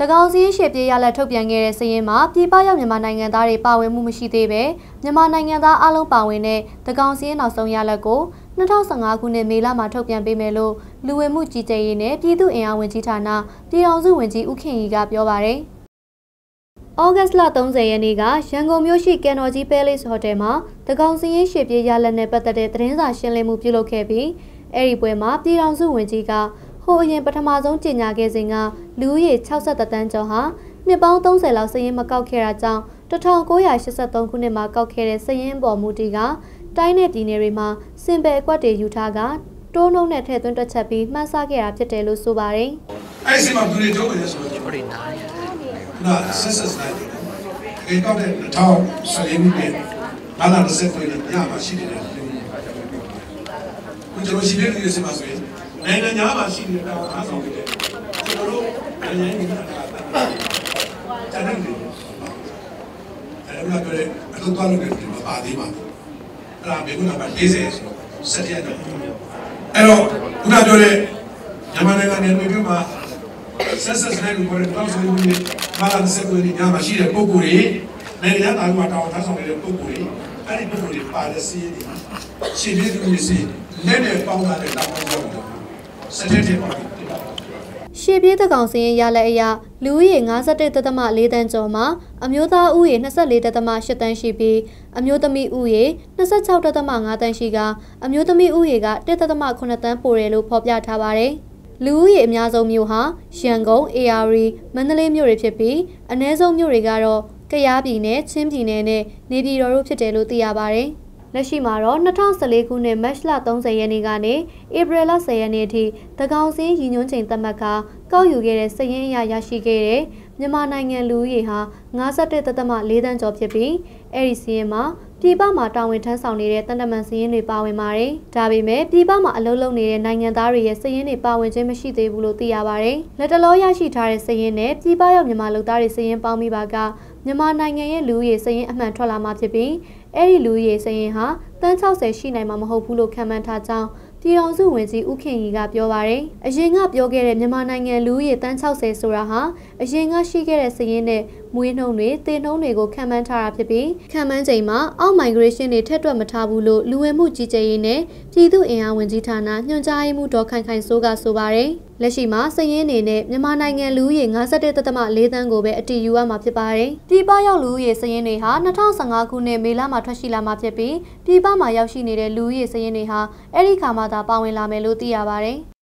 တကောင်စီရှေ့ပြေးရလက်ထုတ်ပြန်ခဲ့တဲ့စည်ရင်မှာပြည်ပရောက်မြန်မာနိုင်ငံသားတွေပါဝင်မှုမရှိသေးပဲမြန်မာနိုင်ငံသားအလုံးပါဝင်တဲ့တကောင်စီနောက်ဆုံးရလက်ကို2015ခုနှစ်မေလမှာထုတ်ပြန်ပေးမယ်လို့လူဝင်မှုကြီးကြပ်ရေးနဲ့ပြည်သူ့အင်အားဝန်ကြီးဌာနပြည်ထောင်စုဝန်ကြီးဦးခင်ရီကပြောပါရယ်။ဩဂတ်လ30ရက်နေ့ကရန်ကုန်မြို့ရှိကန်တော်ကြီးပဲလိစ်ဟိုတယ်မှာတကောင်စီရင်ရှေ့ပြေးရလက်နဲ့ပတ်သက်တဲ့သတင်းစာရှင်းလင်းမှုပြုလုပ်ခဲ့ပြီးအဲ့ဒီပွဲမှာပြည်ထောင်စုဝန်ကြီးက ဟိုအရင်ပထမဆုံးကြေညာခဲ့စဉ်ကလူဦးရေ63တန်းကျော်ဟာနှစ်ပေါင်း30လောက်စည်ရင်မကောက်ခဲ့တာကြောင့်1983ခုနှစ်မှာကောက်ခဲ့တဲ့စည်ရင်ပေါ်မူတီကတိုင်းနယ်ပြည်နယ်တွေမှာစင်ပယ်အကွက်တွေယူထားကတိုးနှုံနဲ့ထည့်သွင်းတွက်ချက်ပြီးမှန်းဆခဲ့တာဖြစ်တယ်လို့ဆိုပါတယ်။အဲ့ဒီမှာသူတွေထုတ်တယ်ဆိုတော့ဟုတ်တယ်နားနာဆက်ဆက်လိုက်တယ်။ဒီကောက်တဲ့2014ခုနှစ်ဘာသာတစ်ဆက်တွေညမှာရှိတယ်။ကျွန်တော်ရှိတဲ့ဒီစမှာဆိုရင် နိုင်ငံညာမှာရှိနေတာကိုအားဆောင်နေတယ်ကျွန်တော်တို့နိုင်ငံရေးနေတာကတန်တယ်အဲ့ဒါကပြောတဲ့အလုပ်သွားလုပ်တဲ့ဒီမှာပါသေးပါဘူးအဲ့ဒါဘေကုနာပါ40ဆိုတော့ဆက်ရက်တော့အဲ့တော့ခုနပြောတဲ့မြန်မာနိုင်ငံနယ်မြေပြုမှာဆက်ဆက်ဆိုင်ကိုပြောတဲ့တောင်းဆိုမှုတွေမာလာစက်ကိုညမှာရှိတဲ့ပုံကိုယ်တွေနိုင်ငံသားကတောင်းထားဆောင်နေတဲ့ပုံကိုယ်တွေအဲ့ဒီပုံကိုယ်တွေပါတဲ့စီးတွေရှင်းပြသူတွေစီလက်နဲ့ပေါင်းလာတဲ့တောင်းဆိုမှုတွေ စတဲ့တဲ့ပါရှေ့ပြေးတကောင်စင်းရလက်အရလူဦးရေ51.4တန်းကျော်မှာအမျိုးသားဦးရေ24.8တန်းရှိပြီးအမျိုးသမီးဦးရေ26.5တန်းရှိကအမျိုးသမီးဦးရေက1.8တန်းပိုတယ်လို့ဖော်ပြထားပါတယ်။လူဦးရေအများဆုံးမြို့ဟာရန်ကုန်၊ AR မန္တလေးမြို့တွေဖြစ်ပြီးအ ਨੇ ဆုံးမြို့တွေကတော့ကယားပြည်နယ်၊ချင်းပြည်နယ်နဲ့နေပြည်တော်တို့ဖြစ်တယ်လို့သိရပါတယ်။ လက်ရှိမှာတော့2014ခုနှစ်မတ်လ30ရက်နေ့ကနေဧပြီလ10ရက်နေ့အထိတကောင်စင်းရည်ညွှန်းချိန်သတ်မှတ်ကကောက်ယူခဲ့တဲ့စည်ရင်းအရရရှိခဲ့တဲ့မြန်မာနိုင်ငံလူဦးရေဟာ51.4တန်းကျော်ဖြစ်ပြီးအဲ့ဒီစည်ရင်းမှာပြည်ပမှာတာဝန်ထမ်းဆောင်နေတဲ့တန်တမန်စည်ရင်းတွေပါဝင်ပါတယ်။ဒါပေမဲ့ပြည်ပမှာအလုပ်လုပ်နေတဲ့နိုင်ငံသားတွေရဲ့စည်ရင်းတွေပါဝင်ခြင်းမရှိသေးဘူးလို့သိရပါတယ်။လက်တလောရရှိထားတဲ့စည်ရင်းနဲ့ပြည်ပရောက်မြန်မာလူသားတွေစည်ရင်းပေါင်းမိပါက မြန်မာနိုင်ငံရဲ့လူဦးရေစည်ရင်းအမှန်ထွက်လာမှာဖြစ်ပြီးအဲ့ဒီလူရေစရင်ဟာတန်း60ရှိနိုင်မှာမဟုတ်ဘူးလို့ခန့်မှန်းထားကြောင်းပြည်တော်စုဝင်ကြီးဦးခင်ရီကပြောပါရယ်အရင်ကပြောခဲ့တဲ့မြန်မာနိုင်ငံလူဦးရေတန်း60ဆိုတာဟာအရင်ကရှိခဲ့တဲ့စည်ရင်းနဲ့ မွေးနှုံတွေတင်နှုံတွေကိုခံမှန်းထားတာဖြစ်ပြီးခံမှန်းချိန်မှာအောက် migration တွေထက်တွက်မထားဘူးလို့လူဝင်မှုကြီးကြပ်ရေးနဲ့ပြည်သူ့အင်အားဝန်ကြီးဌာနညွှန်ကြားရေးမှူးဒေါ်ခိုင်ခိုင်စိုးကဆိုပါရယ်လက်ရှိမှာစည်ရင်းအနေနဲ့မြန်မာနိုင်ငံလူဦးရေ51.4တန်းကိုပဲအတည်ယူရမှာဖြစ်ပါတယ်။ပြည်ပရောက်လူဦးရေစည်ရင်းတွေဟာ2015ခုနှစ်မေလမှာထွက်ရှိလာမှာဖြစ်ပြီးပြည်ပမှာရောက်ရှိနေတဲ့လူဦးရေစည်ရင်းတွေဟာအဲ့ဒီခါမှသာပါဝင်လာမယ်လို့သိရပါတယ်။